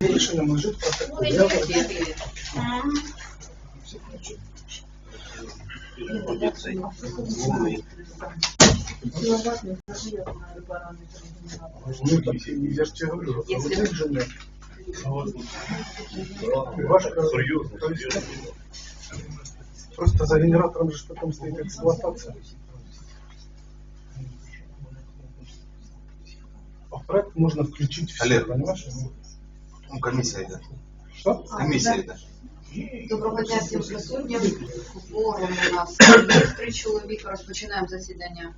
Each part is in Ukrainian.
Рішення лежить протокол. Я ну, так, я ж тебе говорю, а вот их же нет. Серьезно, серьезно. Просто за генератором же потом стоит эксплуатация. А в проект можно включить все, Олег. понимаешь? Ну, комиссия йде. Что? Комісія йде. Доброго дня всім присутнім. Форум у нас три чоловіка. Розпочинаємо засідання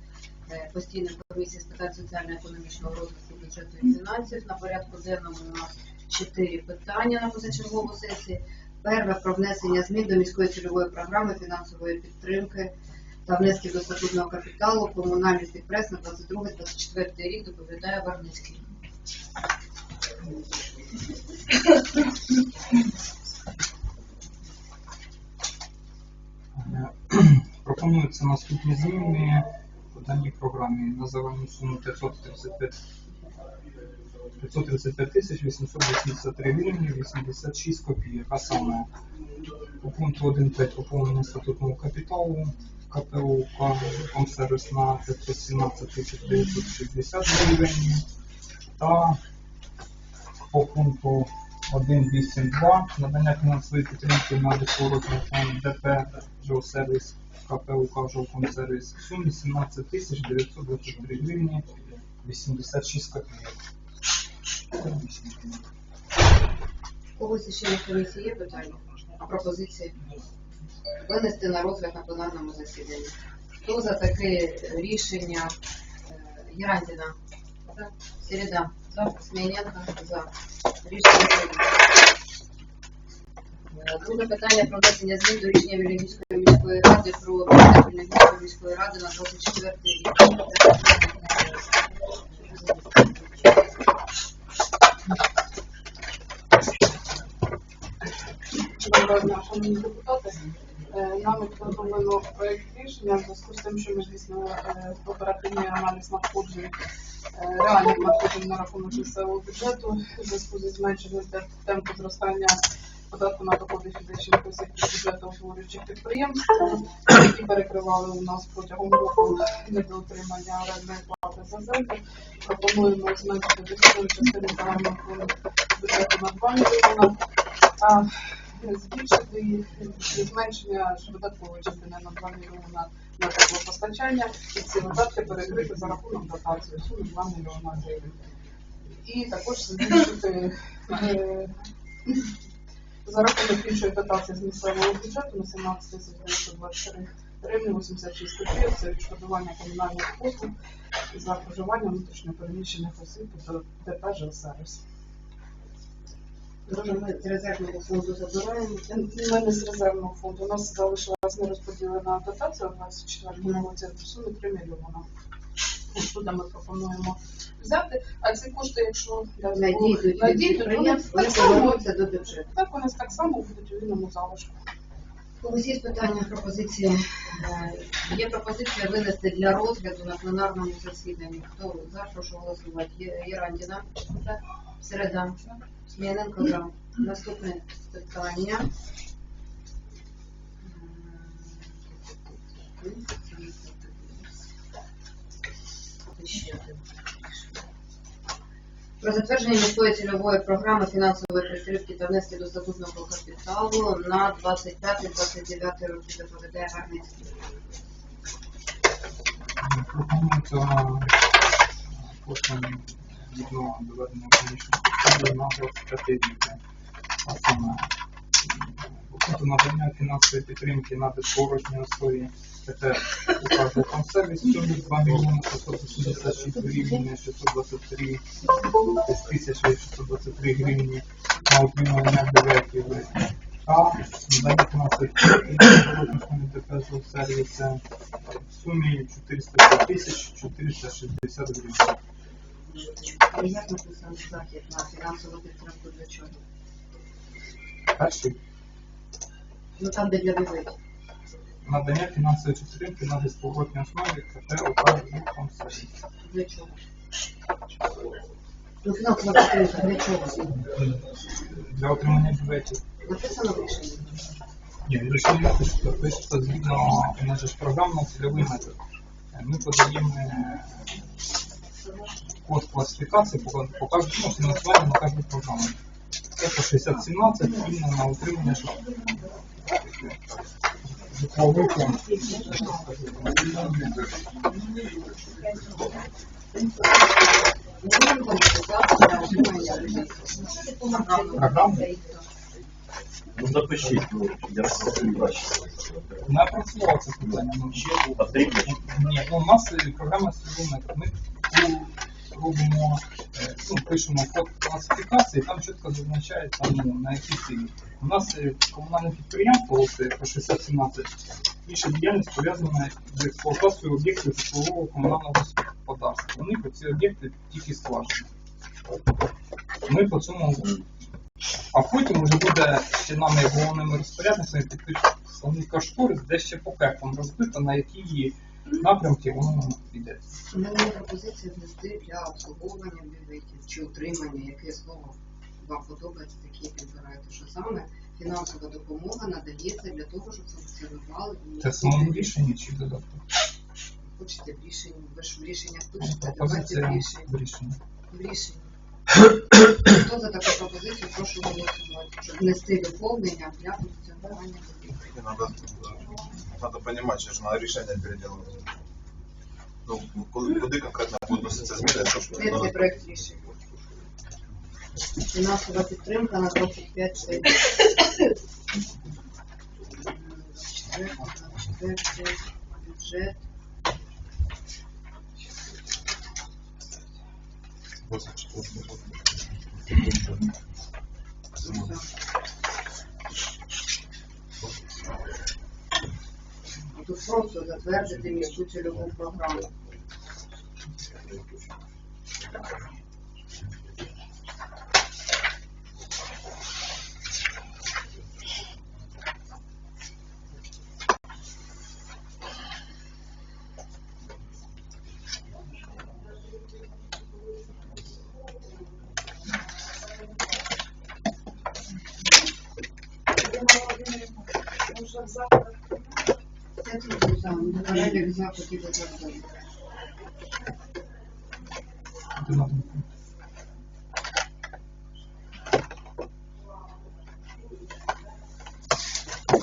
е, постійної комісії з питань соціально-економічного розвитку бюджету і фінансів. На порядку денному у нас чотири питання на позачергову сесії. Перше про внесення змін до міської цільової програми фінансової підтримки та внески до статутного капіталу комунальних підприємств на 22-24 рік доповідає Варницький. Пропонуються наступні зміни в даній програмі на загальну суму 535 535 тисяч 883 гривні 86 копійок. А саме у пункту 1.5 поповнення статутного капіталу КПУ «Комсервіс» на 517 тисяч 960 гривень та по пункту 1.8.2 надання фінансової підтримки на фонд ДП «Жилсервіс» КПУ «Жилкомсервіс» в сумі 17 тисяч 923 гривні 86 копійок. Когось ще на комісії є питання? Пропозиції? Винести на розгляд на пленарному засіданні. Хто за таке рішення е, Герандіна? За. Середа? За. Сміяненко? За. Друге питання про внесення змін до рішення Вільнюської міської ради про бюджет Вільнюської міської ради на 24 рік. Шановні депутати. Нами підготовлено проєкт рішення в зв'язку з тим, що ми здійснили е, оперативний аналіз надходжень, е, реальних надходжень на рахунок місцевого бюджету в зв'язку зі зменшенням те- темпу зростання податку на доходи фізичних осіб бюджету обслуговуючих підприємств, які перекривали у нас протягом року недоотримання орендної плати за землю. Пропонуємо зменшити частину загального бюджету на 2 мільйона, збільшити їх зменшення видаткової частини на 2 мільйона на теплопостачання і ці видатки перекрити за рахунок дотації в сумі 2 мільйона гривень. І також збільшити е, за рахунок іншої дотації з місцевого бюджету на 17 тисяч 923 гривні 86 копійок. Це відшкодування комунальних послуг за проживання внутрішньопереміщених осіб до ДП «Жилсервіс». Дуже ми з резервного фонду забираємо. У мене з резервного фонду. У нас залишилась нерозподілена дотація у 24 році в сумі 3 мільйона. Туди ми пропонуємо взяти, а ці кошти, якщо Надійдуть вони повернуться до бюджету. так вони так само будуть у вільному залишку. Когось є питання, пропозиції? Е, Є пропозиція винести для розгляду на пленарному засіданні. Хто за, прошу голосувати. Є- Єрандіна? Середа? Сміяненко за. Наступне питання. Про затвердження міської цільової програми фінансової підтримки та внески до статутного капіталу на 25-29 роки доповідає Гарницький. Пропонується кошти відно доведення економічного на 25 рік. А саме Тобто надання фінансової підтримки на безповоротній основі ПТ указу консервіс сумі 2 мільйони 686 гривень 623 тисячі 623 гривні на утримання бюджетів та надання фінансової підтримки на безповоротній в сумі 405 тисяч 460 гривень. А як написано захід на фінансову підтримку для чого? Перший Ну там, де для бюджету. надання фінансової підтримки на безповоротній основі КТ указу консервіс. Для чого? Ну, фінансова підтримка для чого? Для отримання бюджетів. Написано в рішенні. Ні, рішення не пишеться, пишеться згідно ж програмно-цільовий метод. Е, Ми подаємо код класифікації, пока- показуємо ну, фінансування на кожну програму. Це по 6017 іменно на бюджету. Програму? Ну запишіть, я все бачу. Не працювало це питання. ну, Потрібно? Ні, ну у нас е, програма метод. Ми робимо, е, ну, пишемо код класифікації, там чітко зазначається, ну, на які цілі. У нас е, комунальне підприємство, е, по 617, інша діяльність пов'язана з експлуатацією об'єктів житлового комунального господарства. У них ці об'єкти тільки скважини. Ми по цьому а потім вже буде ще нами головними розпорядниками підписаний кошторис, де ще по кепам розбито, на які напрямки воно піде. У мене є пропозиція внести для обслуговування бюветів чи утримання, яке слово вам подобається, такі підбираєте, що саме фінансова допомога надається для того, щоб функціонували. Це в самому рішенні чи додатку? Хочете в рішенні, ви ж в рішеннях пишете, давайте Пропозиція в рішенні. в рішенні. В рішенні. Хто за таку пропозицію, прошу голосувати, щоб внести доповнення для функціонування. И надо, надо понимать, что же надо решение переделывать. Ну, куди конкретно будуть вноситися зміни, якщо ж Де цей проект рішення? Фінансова підтримка на 25 це 24 бюджет. Тут просто затвердити міську цільову програму. Це тут там, перелік і один.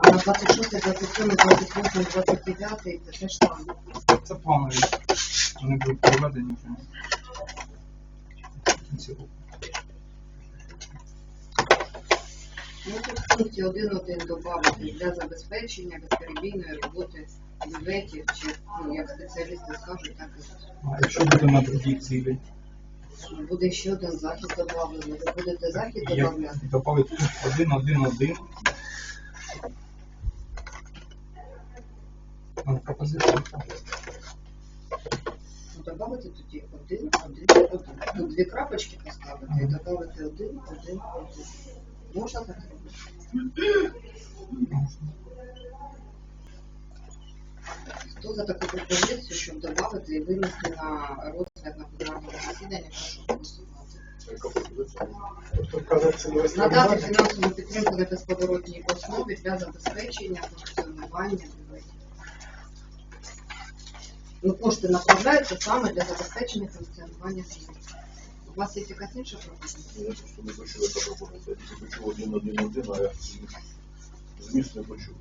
А на 26, 27, 28, 29 це теж там. Це планові. Вони будуть проведені вже. кінці року. Ну, тут в пункті 1.1 додати для забезпечення безперебійної роботи бюветів, чи, ну, як спеціалісти скажуть, так і А якщо буде на другій цілі, буде ще один захід додавлений. Ви будете захід як додавляти? додати пункт 1, 1, 1. Ну, пропозиція. Ну, Добавити тоді один, один, один. Тут дві крапочки поставити і додати один, один, один. Можна так? Хто за таку пропозицію, щоб додати і винести на розгляд на пленарному засіданні, прошу голосувати. Надати фінансову підтримку на безповоротній основі для забезпечення функціонування бюджетів. Ну, кошти направляються саме для забезпечення функціонування бюджетів. У вас є якась інша пропозиція? Я просто не почув, яка пропозиція. Я почув один, один, один, а я зміст не почув.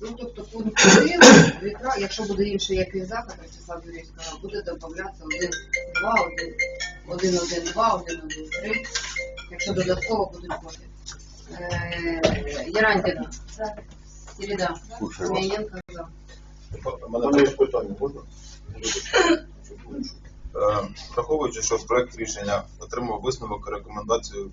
Ну, тобто пункт 1, вікра, якщо буде інший якийсь захід, Ростислав Юрійович сказав, буде додаватися 1, 2, 1, 1, 1, 2, 1, 1, 3, якщо додатково будуть кошти. Е, Ярандіна. Середа. Слушаю вас. У мене є питання, можна? Враховуючи, що проект рішення отримав висновок і рекомендацію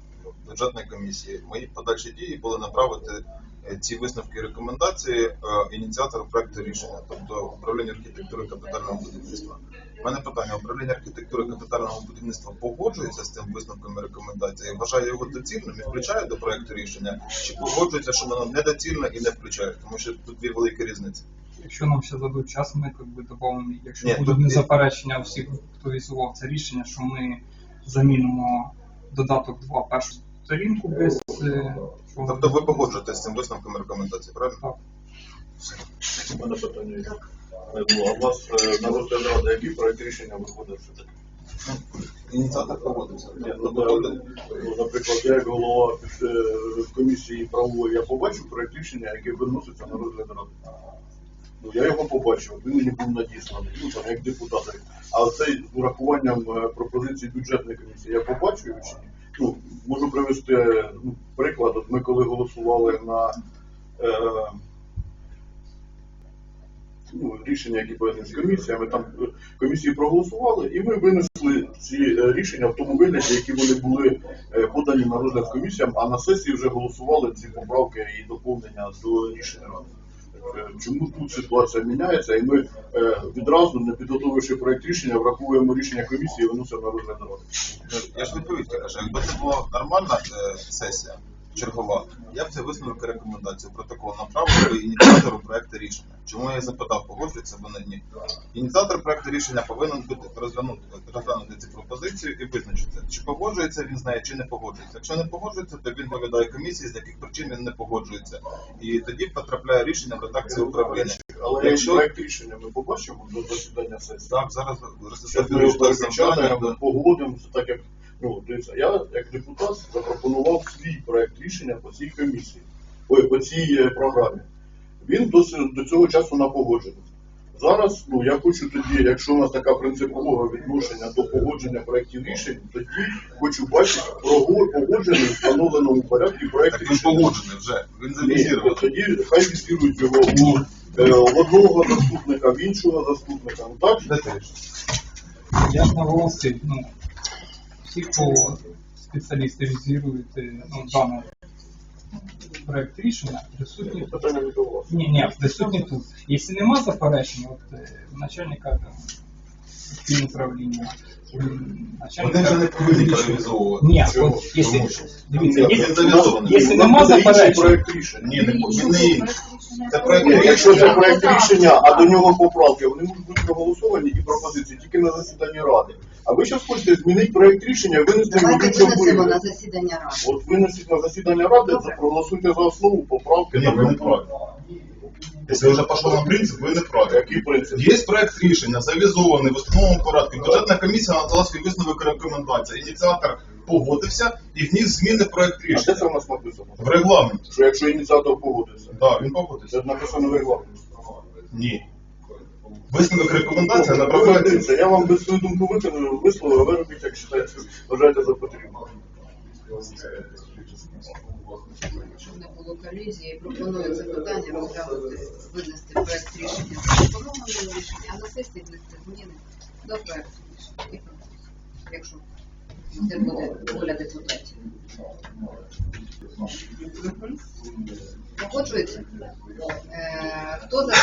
бюджетної комісії, мої подальші дії були направити е, ці висновки і рекомендації е, ініціатору проекту рішення, тобто управління архітектури капітального будівництва. У мене питання: управління архітектури капітального будівництва погоджується з цим висновком і рекомендацією, вважає його доцільним і включає до проекту рішення, чи погоджується, що воно недоцільне і не включає, тому що тут дві великі різниці. Якщо нам ще дадуть час, ми как би додамо, якщо Ні, будуть тут- незаперечення всіх, хто візував це рішення, що ми замінимо додаток 2 першу сторінку без. е, що- Тобто ви погоджуєтесь з цим висновком рекомендацій, правильно? Так. У мене питання є. Е, ну, А у вас е, на розгляд ради який проект рішення виходить все-таки? Ініціатор погодився. Ні, ну, ну, Наприклад, я як голова е, комісії правової, я побачив проект рішення, яке виноситься на розгляд ради. Ну, я його побачив, він мені був надісланий, ну, там, як депутат. А цей з урахуванням е, пропозицій бюджетної комісії, я побачив? Ну, можу привести ну, приклад. От ми коли голосували на е, ну, рішення, які пов'язані з комісіями, там е, комісії проголосували, і ми винесли ці е, рішення в тому вигляді, які вони були подані на розгляд комісіям, а на сесії вже голосували ці поправки і доповнення до рішення ради. Е, Чому тут ситуація міняється, і ми е, відразу, не підготовивши проект рішення, враховуємо рішення комісії і виносимо на розгляд народу. Я ж відповідь кажу, якби це була нормальна е, сесія, чергова, я б цей висновок і рекомендацію протокол направив ініціатору проекту рішення. Чому я запитав, погоджується або не ні? Ініціатор проекту рішення повинен бути розглянути, розглянути ці пропозиції і визначити, чи погоджується він з нею, чи не погоджується. Якщо не погоджується, то він повідає комісії, з яких причин він не погоджується. І тоді потрапляє рішення в редакцію управління. Але Якщо- проект рішення ми побачимо до засідання сесії. Так, зараз перепечатаємо, погодимося, так як ну дивіться, я як депутат запропонував свій проект рішення по цій комісії, ой, по цій е, програмі. Він до, до цього часу на погодження. Зараз, ну я хочу тоді, якщо у нас така принципова відношення до погодження проєктів рішень, тоді хочу бачити погоджений в встановленому порядку проєкт Так він погоджений вже. Він Ні, тоді хай візірують його у е, одного заступника, в іншого заступника. Ну так? Я ж наголосив, ну, по спеціалісти візірують е, ну, даний проект рішення, присутні тут. Ні, ні, присутні тут. Якщо нема заперечень, от е, начальника там, начальника... Вони вже не. Ні, от, якщо, Тому що- дивіться, Ні, якщо, завізований. якщо нема інший заперечень, проект рішення. Ні, не він не інший. Це проект Ні, якщо це рішення. проект рішення, а до нього поправки, вони можуть бути проголосовані і пропозиції тільки на засіданні ради. А ви зараз хочете змінити проект рішення, винести його в Давайте іншому винесемо на засідання ради. От винесіть на засідання ради, Добре. проголосуйте за основу поправки. Ні, ви не праві. Якщо вже пішов на принцип, ви не праві. Який принцип? Є проект рішення, завізований в основному порядку. Бюджетна комісія надала свій висновок і рекомендації. Ініціатор погодився і вніс зміни в проект А де рішення. це в нас написано? В регламенті. Що якщо ініціатор погодиться? Так, він погодився. Це написано в регламенті. Ні. Висновок рекомендація направляється. дивіться, я вам без свою думку виконую, висловив, а ви робіть, як вважаєте, вважаєте за потрібне. Щоб не було колізії, пропоную це питання розглянути, винести проект рішення за пропонованим рішення, а на сесії внести зміни до проекту рішення. І пропозиції, Якщо це буде воля депутатів. Погоджується? Е, Хто за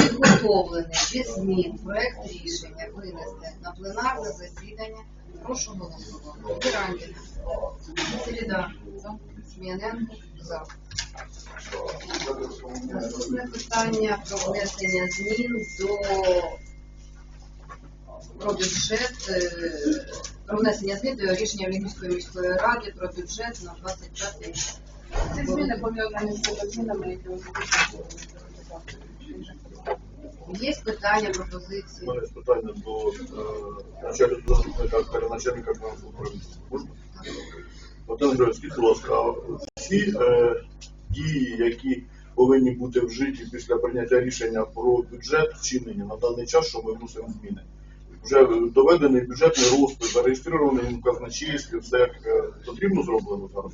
підготовлений без змін проект рішення винести на пленарне засідання? Прошу голосувати. Пірандіна. Середа. Сміяненко. За. Наступне питання про внесення змін до про бюджет, е, про внесення змін до рішення Львівської міської ради про бюджет на 25 рік. Ці зміни пов'язані з тими змінами, які озвучили. Є питання, пропозиції? У мене питання до е, начальника заступника переначальника фінансового управління. Можна? Богдан Григорович, скажіть, будь ласка, всі е, дії, які повинні бути вжиті після прийняття рішення про бюджет вчинені на даний час, що ми вносимо зміни. Вже доведений бюджетний розпис, зареєстрований він в казначействі, все е, потрібно зроблено зараз.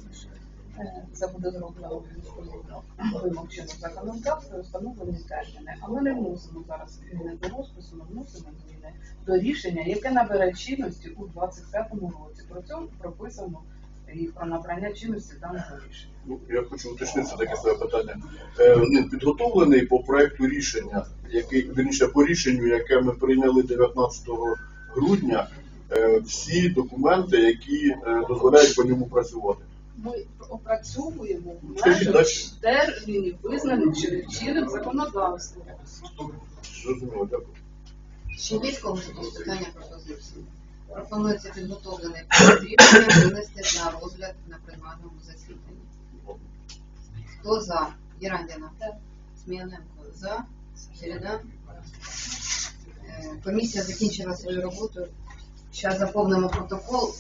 Е, Це буде зроблено вимог чинного законодавства, встановлені терміни. А ми не вносимо зараз зміни до розпису, ми вносимо зміни до рішення, яке набере чинності у 25-му році. Про цьому прописано і про набрання чинності даного рішення. Ну, я хочу уточнити таке своє питання. Е, ну, підготовлений по проекту рішення, який вірніше по рішенню, яке ми прийняли 19 грудня, е, всі документи, які е, дозволяють по ньому працювати. Ми опрацьовуємо в Скажіть далі. термінів, визнаних чи- чинним законодавством. Зрозуміло, дякую. Ще є когось якісь питання, пропозиції? Пропонується підготовлений рішення винести на розгляд на пленарному засіданні. Хто за? Єрандіна. Сміяненко за. Середа. Е, Комісія закінчила свою роботу. Зараз заповнимо протокол.